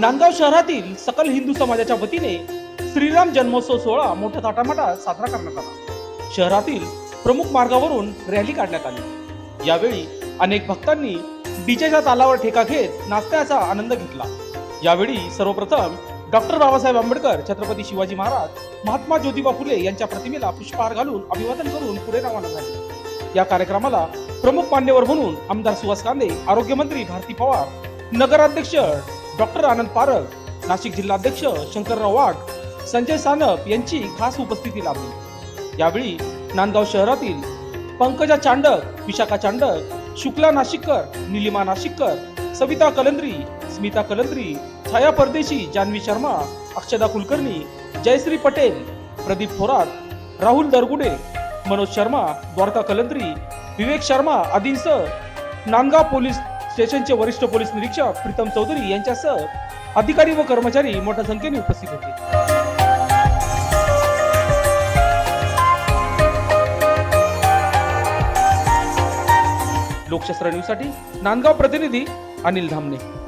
नांदगाव शहरातील सकल हिंदू समाजाच्या वतीने श्रीराम जन्मोत्सव सोहळा मोठ्या थाटामाटात साजरा करण्यात आला. शहरातील प्रमुख मार्गावरून रॅली काढण्यात आली. यावेळी अनेक भक्तांनी डीजेच्या तालावर ठेका घेत नाचण्याचा आनंद घेतला. यावेळी सर्वप्रथम डॉक्टर बाबासाहेब आंबेडकर छत्रपती शिवाजी महाराज महात्मा ज्योतिबा फुले यांच्या प्रतिमेला पुष्पहार घालून अभिवादन करून पुढे रवाना झाले या कार्यक्रमाला प्रमुख मान्यवर म्हणून आमदार सुहास कांदे आरोग्यमंत्री भारती पवार नगराध्यक्ष डॉक्टर आनंद पारख नाशिक जिल्हाध्यक्ष शंकरराव वाघ संजय सानप यांची खास उपस्थिती लाभली. यावेळी नांदगाव शहरातील पंकजा चांडक विशाखा चांडक शुक्ला नाशिककर निलिमा नाशिककर सविता कलंद्री स्मिता कलंद्री छाया परदेशी जान्हवी शर्मा अक्षदा कुलकर्णी जयश्री पटेल प्रदीप थोरात राहुल दरगुडे मनोज शर्मा द्वारका कलंद्री विवेक शर्मा आदींसह नांदगाव पोलीस स्टेशनचे वरिष्ठ पोलीस निरीक्षक प्रीतम चौधरी यांच्यासह अधिकारी व कर्मचारी मोठ्या संख्येने उपस्थित होते. लोकशास्त्र न्यूजसाठी नांदगाव प्रतिनिधी अनिल धामणे.